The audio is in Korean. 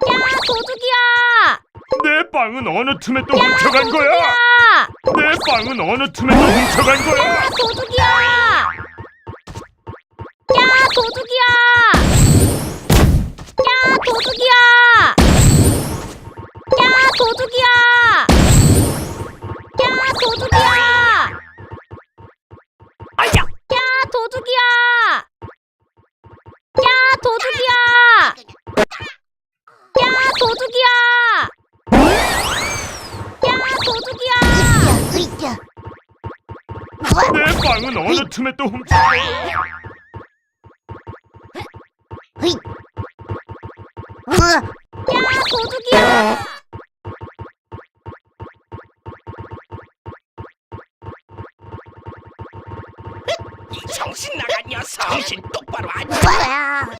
도둑이야! 내 빵은 어느 틈에 또 훔쳐간 거야? 도둑이야! 내 빵은 어느 틈에 또 훔쳐간 거야? 도둑이야! 야, 도둑이야! 야, 도둑이야! 야, 도둑이야! 야, 도둑이야! 아야! 야, 도둑이야! 야, 도둑이야! 야, 도둑이야! 야, 도둑이야! 내 빵은 어느 틈에 또 훔쳐간 거야? 야, 도둑이야! 이 정신 나간 녀석! 정신 똑바로 안 차려!